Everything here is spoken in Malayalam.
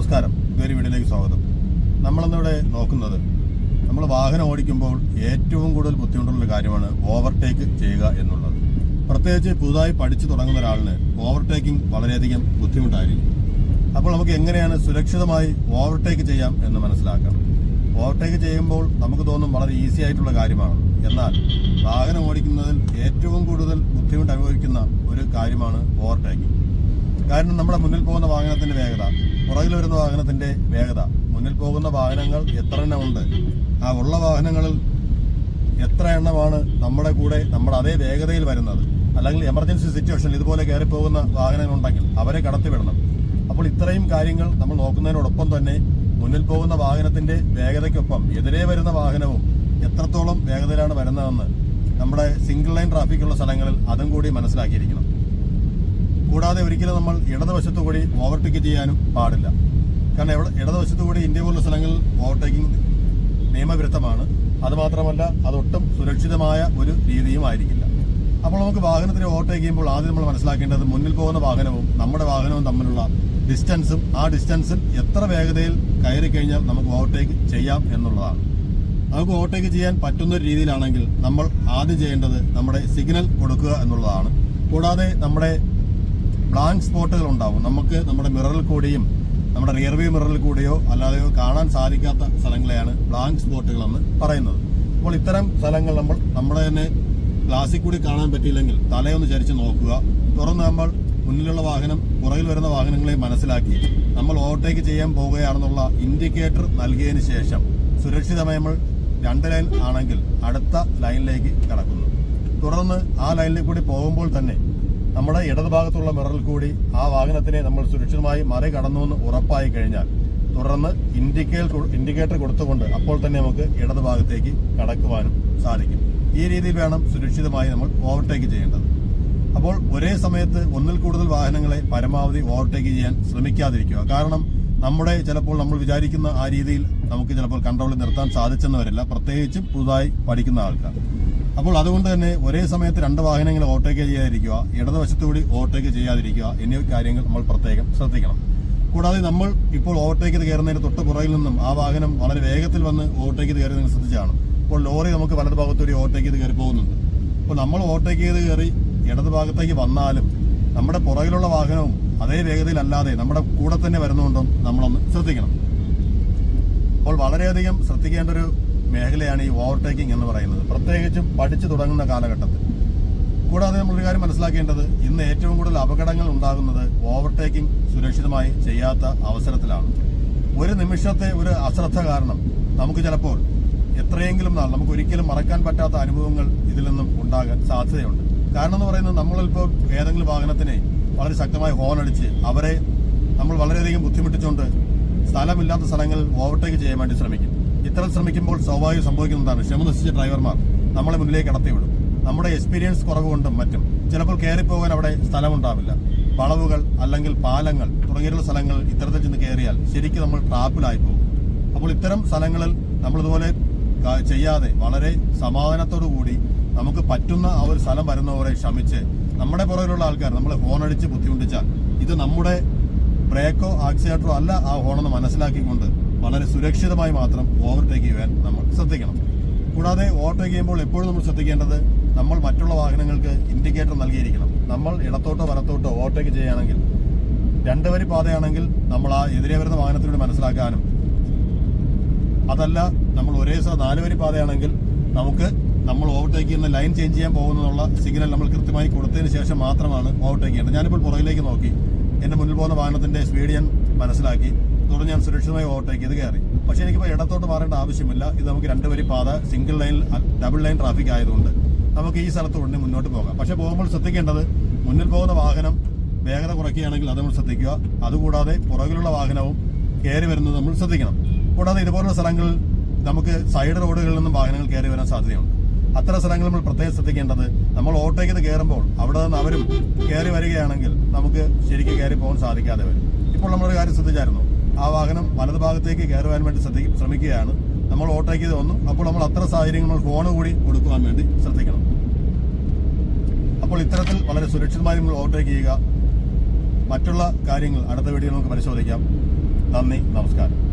നമസ്കാരം. ഇതൊരു വീഡിയോയിലേക്ക് സ്വാഗതം. നമ്മളിന്നിവിടെ നോക്കുന്നത് നമ്മൾ വാഹനം ഓടിക്കുമ്പോൾ ഏറ്റവും കൂടുതൽ ബുദ്ധിമുട്ടുള്ള കാര്യമാണ് ഓവർടേക്ക് ചെയ്യുക എന്നുള്ളത്. പ്രത്യേകിച്ച് പുതുതായി പഠിച്ചു തുടങ്ങുന്ന ഒരാളിന് ഓവർടേക്കിംഗ് വളരെയധികം ബുദ്ധിമുട്ടായിരിക്കും. അപ്പോൾ നമുക്ക് എങ്ങനെയാണ് സുരക്ഷിതമായി ഓവർടേക്ക് ചെയ്യാം എന്ന് മനസ്സിലാക്കാം. ഓവർടേക്ക് ചെയ്യുമ്പോൾ നമുക്ക് തോന്നും വളരെ ഈസി ആയിട്ടുള്ള കാര്യമാണ്. എന്നാൽ വാഹനം ഓടിക്കുന്നതിൽ ഏറ്റവും കൂടുതൽ ബുദ്ധിമുട്ട് അനുഭവിക്കുന്ന ഒരു കാര്യമാണ് ഓവർടേക്കിംഗ്. കാരണം നമ്മുടെ മുന്നിൽ പോകുന്ന വാഹനത്തിന്റെ വേഗത പുറകിൽ വരുന്ന വാഹനത്തിന്റെ വേഗത. മുന്നിൽ പോകുന്ന വാഹനങ്ങൾ എത്ര എണ്ണമുണ്ട് ആ ഉള്ള വാഹനങ്ങളിൽ എത്ര എണ്ണമാണ് നമ്മുടെ കൂടെ നമ്മുടെ അതേ വേഗതയിൽ വരുന്നത്? അല്ലെങ്കിൽ എമർജൻസി സിറ്റുവേഷനിൽ ഇതുപോലെ കയറി പോകുന്ന വാഹനങ്ങളുണ്ടെങ്കിൽ അവരെ കടത്തിവിടണം. അപ്പോൾ ഇത്രയും കാര്യങ്ങൾ നമ്മൾ നോക്കുന്നതിനോടൊപ്പം തന്നെ മുന്നിൽ പോകുന്ന വാഹനത്തിന്റെ വേഗതയ്ക്കൊപ്പം എതിരെ വരുന്ന വാഹനവും എത്രത്തോളം വേഗതയിലാണ് വരുന്നതെന്ന് നമ്മുടെ സിംഗിൾ ലൈൻ ട്രാഫിക്കുള്ള സ്ഥലങ്ങളിൽ അതും കൂടി മനസ്സിലാക്കിയിരിക്കണം. കൂടാതെ ഒരിക്കലും നമ്മൾ ഇടതുവശത്തു കൂടി ഓവർടേക്ക് ചെയ്യാനും പാടില്ല. കാരണം എവിടെ ഇടതുവശത്തു കൂടി ഇന്ത്യ പോലുള്ള സ്ഥലങ്ങളിൽ ഓവർടേക്കിംഗ് നിയമവിരുദ്ധമാണ്. അതുമാത്രമല്ല അതൊട്ടും സുരക്ഷിതമായ ഒരു രീതിയും ആയിരിക്കില്ല. അപ്പോൾ നമുക്ക് വാഹനത്തിന് ഓവർടേക്ക് ചെയ്യുമ്പോൾ ആദ്യം നമ്മൾ മനസ്സിലാക്കേണ്ടത് മുന്നിൽ പോകുന്ന വാഹനവും നമ്മുടെ വാഹനവും തമ്മിലുള്ള ഡിസ്റ്റൻസും ആ ഡിസ്റ്റൻസിൽ എത്ര വേഗതയിൽ കയറി കഴിഞ്ഞാൽ നമുക്ക് ഓവർടേക്ക് ചെയ്യാം എന്നുള്ളതാണ്. നമുക്ക് ഓവർടേക്ക് ചെയ്യാൻ പറ്റുന്ന ഒരു രീതിയിലാണെങ്കിൽ നമ്മൾ ആദ്യം ചെയ്യേണ്ടത് നമ്മുടെ സിഗ്നൽ കൊടുക്കുക എന്നുള്ളതാണ്. കൂടാതെ നമ്മുടെ ബ്ലാങ്ക് സ്പോട്ടുകൾ ഉണ്ടാവും. നമുക്ക് നമ്മുടെ മിററിൽ കൂടിയും നമ്മുടെ റിയർ വ്യൂ മിററിൽ കൂടിയോ അല്ലാതെയോ കാണാൻ സാധിക്കാത്ത സ്ഥലങ്ങളെയാണ് ബ്ലാങ്ക് സ്പോട്ടുകൾ എന്ന് പറയുന്നത്. അപ്പോൾ ഇത്തരം സ്ഥലങ്ങൾ നമ്മൾ നമ്മുടെ തന്നെ ഗ്ലാസ്സിൽ കൂടി കാണാൻ പറ്റിയില്ലെങ്കിൽ തലയൊന്ന് ചരിച്ച് നോക്കുക. തുറന്ന് നമ്മൾ മുന്നിലുള്ള വാഹനം പുറകിൽ വരുന്ന വാഹനങ്ങളെ മനസ്സിലാക്കി നമ്മൾ ഓവർടേക്ക് ചെയ്യാൻ പോവുകയാണെന്നുള്ള ഇൻഡിക്കേറ്റർ നൽകിയതിന് ശേഷം സുരക്ഷിതമായി നമ്മൾ രണ്ട് ലൈൻ ആണെങ്കിൽ അടുത്ത ലൈനിലേക്ക് കടക്കുന്നു. തുടർന്ന് ആ ലൈനിൽ കൂടി പോകുമ്പോൾ തന്നെ നമ്മുടെ ഇടതുഭാഗത്തുള്ള മിററിൽ കൂടി ആ വാഹനത്തിനെ നമ്മൾ സുരക്ഷിതമായി മറികടന്നു എന്ന് ഉറപ്പായി കഴിഞ്ഞാൽ തുടർന്ന് ഇൻഡിക്കേറ്റർ കൊടുത്തുകൊണ്ട് അപ്പോൾ തന്നെ നമുക്ക് ഇടതുഭാഗത്തേക്ക് കടക്കുവാനും സാധിക്കും. ഈ രീതിയിൽ വേണം സുരക്ഷിതമായി നമ്മൾ ഓവർടേക്ക് ചെയ്യേണ്ടത്. അപ്പോൾ ഒരേ സമയത്ത് ഒന്നിൽ കൂടുതൽ വാഹനങ്ങളെ പരമാവധി ഓവർടേക്ക് ചെയ്യാൻ ശ്രമിക്കാതിരിക്കുക. കാരണം നമ്മുടെ ചിലപ്പോൾ നമ്മൾ വിചാരിക്കുന്ന ആ രീതിയിൽ നമുക്ക് ചിലപ്പോൾ കൺട്രോളിൽ നിർത്താൻ സാധിച്ചെന്ന് വരില്ല പ്രത്യേകിച്ചും പുതുതായി പഠിക്കുന്ന ആൾക്കാർ. അപ്പോൾ അതുകൊണ്ട് തന്നെ ഒരേ സമയത്ത് രണ്ട് വാഹനങ്ങൾ ഓവർടേക്ക് ചെയ്യാതിരിക്കുക ഇടതുവശത്തുകൂടി ഓവർടേക്ക് ചെയ്യാതിരിക്കുക എന്നീ കാര്യങ്ങൾ നമ്മൾ പ്രത്യേകം ശ്രദ്ധിക്കണം. കൂടാതെ നമ്മൾ ഇപ്പോൾ ഓവർടേക്ക് ചെയ്ത് കയറുന്നതിന് തൊട്ട് പുറകിൽ നിന്നും ആ വാഹനം വളരെ വേഗത്തിൽ വന്ന് ഓവർടേക്ക് ചെയ്ത് കയറുന്നതിന് ശ്രദ്ധിച്ചാണ്. ഇപ്പോൾ ലോറി നമുക്ക് വലത് ഭാഗത്തുകൂടി ഓവർടേക്ക് ചെയ്ത് കയറി പോകുന്നുണ്ട്. അപ്പോൾ നമ്മൾ ഓവർടേക്ക് ചെയ്ത് കയറി ഇടത് ഭാഗത്തേക്ക് വന്നാലും നമ്മുടെ പുറകിലുള്ള വാഹനവും അതേ വേഗതയിലല്ലാതെ നമ്മുടെ കൂടെ തന്നെ വരുന്നുണ്ടും നമ്മളൊന്ന് ശ്രദ്ധിക്കണം. അപ്പോൾ വളരെയധികം ശ്രദ്ധിക്കേണ്ട ഒരു മേഖലയാണ് ഈ ഓവർടേക്കിംഗ് എന്ന് പറയുന്നത്. പ്രത്യേകിച്ചും പഠിച്ചു തുടങ്ങുന്ന കാലഘട്ടത്തിൽ. കൂടാതെ നമ്മളൊരു കാര്യം മനസ്സിലാക്കേണ്ടത് ഇന്ന് ഏറ്റവും കൂടുതൽ അപകടങ്ങൾ ഉണ്ടാകുന്നത് ഓവർടേക്കിംഗ് സുരക്ഷിതമായി ചെയ്യാത്ത അവസരത്തിലാണ്. ഒരു നിമിഷത്തെ ഒരു അശ്രദ്ധ കാരണം നമുക്ക് ചിലപ്പോൾ എത്രയെങ്കിലും നാൾ നമുക്ക് ഒരിക്കലും മറക്കാൻ പറ്റാത്ത അനുഭവങ്ങൾ ഇതിൽ നിന്നും ഉണ്ടാകാൻ സാധ്യതയുണ്ട്. കാരണം എന്ന് പറയുന്നത് നമ്മളിപ്പോൾ ഏതെങ്കിലും വാഹനത്തിനെ വളരെ ശക്തമായി ഹോൺ അടിച്ച് അവരെ നമ്മൾ വളരെയധികം ബുദ്ധിമുട്ടിച്ചുകൊണ്ട് സ്ഥലമില്ലാത്ത സ്ഥലങ്ങളിൽ ഓവർടേക്ക് ചെയ്യാൻ വേണ്ടി ശ്രമിക്കും. ഇത്തരം ശ്രമിക്കുമ്പോൾ സ്വാഭാവികം സംഭവിക്കുന്നതാണ് ക്ഷമ നശിച്ച ഡ്രൈവർമാർ നമ്മളെ മുന്നിലേക്ക് കടത്തിവിടും നമ്മുടെ എക്സ്പീരിയൻസ് കുറവുകൊണ്ടും മറ്റും. ചിലപ്പോൾ കയറിപ്പോകാൻ അവിടെ സ്ഥലമുണ്ടാവില്ല. വളവുകൾ അല്ലെങ്കിൽ പാലങ്ങൾ തുടങ്ങിയുള്ള സ്ഥലങ്ങൾ ഇത്തരത്തിൽ ചെന്ന് കയറിയാൽ ശരിക്കും നമ്മൾ ട്രാപ്പിലായി പോകും അപ്പോൾ ഇത്തരം സ്ഥലങ്ങളിൽ നമ്മളിതുപോലെ ചെയ്യാതെ വളരെ സമാധാനത്തോടു കൂടി നമുക്ക് പറ്റുന്ന ആ ഒരു സ്ഥലം വരുന്നവരെ ക്ഷമിച്ച് നമ്മുടെ പുറകിലുള്ള ആൾക്കാർ നമ്മളെ ഹോണടിച്ച് ബുദ്ധിമുട്ടിച്ചാൽ ഇത് നമ്മുടെ ബ്രേക്കോ ആക്സിലേറ്ററോ അല്ല ആ ഹോണെന്ന് മനസ്സിലാക്കിക്കൊണ്ട് വളരെ സുരക്ഷിതമായി മാത്രം ഓവർടേക്ക് ചെയ്യാൻ നമ്മൾ ശ്രദ്ധിക്കണം. കൂടാതെ ഓവർടേക്ക് ചെയ്യുമ്പോൾ എപ്പോഴും നമ്മൾ ശ്രദ്ധിക്കേണ്ടത് നമ്മൾ മറ്റുള്ള വാഹനങ്ങൾക്ക് ഇൻഡിക്കേറ്റർ നൽകിയിരിക്കണം. നമ്മൾ ഇടത്തോട്ടോ വലത്തോട്ടോ ഓവർടേക്ക് ചെയ്യുകയാണെങ്കിൽ രണ്ട് വരി പാതയാണെങ്കിൽ നമ്മൾ ആ എതിരെ വരുന്ന വാഹനത്തിലൂടെ മനസ്സിലാക്കാനും. അതല്ല നമ്മൾ ഒരേ നാല് വരി പാതയാണെങ്കിൽ നമുക്ക് നമ്മൾ ഓവർടേക്ക് ചെയ്യുന്ന ലൈൻ ചേഞ്ച് ചെയ്യാൻ പോകുന്നതിനുള്ള സിഗ്നൽ നമ്മൾ കൃത്യമായി കൊടുത്തതിന് ശേഷം മാത്രമാണ് ഓവർടേക്ക് ചെയ്യേണ്ടത്. ഞാനിപ്പോൾ പുറകിലേക്ക് നോക്കി. എന്റെ മുന്നിൽ പോകുന്ന വാഹനത്തിന്റെ സ്പീഡ് ഞാൻ മനസ്സിലാക്കി. തുടർന്ന് ഞാൻ സുരക്ഷിതമായി ഓവർടേക്ക് ചെയ്ത് കയറി. പക്ഷേ എനിക്കിപ്പോൾ ഇടത്തോട്ട് മാറേണ്ട ആവശ്യമില്ല. ഇത് നമുക്ക് രണ്ട് വരി പാത single line double line traffic ആയതുകൊണ്ട് നമുക്ക് ഈ സ്ഥലത്ത് ഉടനെ മുന്നോട്ട് പോകാം. പക്ഷേ പോകുമ്പോൾ ശ്രദ്ധിക്കേണ്ടത് മുന്നിൽ പോകുന്ന വാഹനം വേഗത കുറയ്ക്കുകയാണെങ്കിൽ അത് നമ്മൾ ശ്രദ്ധിക്കുക. അതുകൂടാതെ പുറകിലുള്ള വാഹനവും കയറി വരുന്നത് നമ്മൾ ശ്രദ്ധിക്കണം. കൂടാതെ ഇതുപോലുള്ള സ്ഥലങ്ങളിൽ നമുക്ക് സൈഡ് റോഡുകളിൽ നിന്നും വാഹനങ്ങൾ കയറി വരാൻ സാധ്യതയുണ്ട്. അത്തരം സ്ഥലങ്ങൾ നമ്മൾ പ്രത്യേകം ശ്രദ്ധിക്കേണ്ടത് നമ്മൾ ഓവർടേക്ക് ചെയ്ത് കയറുമ്പോൾ അവിടെ നിന്ന് അവരും കയറി വരികയാണെങ്കിൽ നമുക്ക് ശരിക്കും കയറി പോകാൻ സാധിക്കാതെ വരും. ഇപ്പോൾ നമ്മളൊരു കാര്യം ശ്രദ്ധിച്ചായിരുന്നു? ആ വാഹനം വലത് ഭാഗത്തേക്ക് കയറുവാൻ വേണ്ടി ശ്രദ്ധി ശ്രമിക്കുകയാണ്. നമ്മൾ ഓവർടേക്ക് വന്നു. അപ്പോൾ നമ്മൾ അത്ര സാഹചര്യങ്ങൾ ഫോൺ കൂടി കൊടുക്കുവാൻ വേണ്ടി ശ്രദ്ധിക്കണം. അപ്പോൾ ഇത്തരത്തിൽ വളരെ സുരക്ഷിതമായി നമ്മൾ ഓവർടേക്ക് ചെയ്യുക. മറ്റുള്ള കാര്യങ്ങൾ അടുത്ത വീഡിയോ നമുക്ക് പരിശോധിക്കാം. നന്ദി നമസ്കാരം.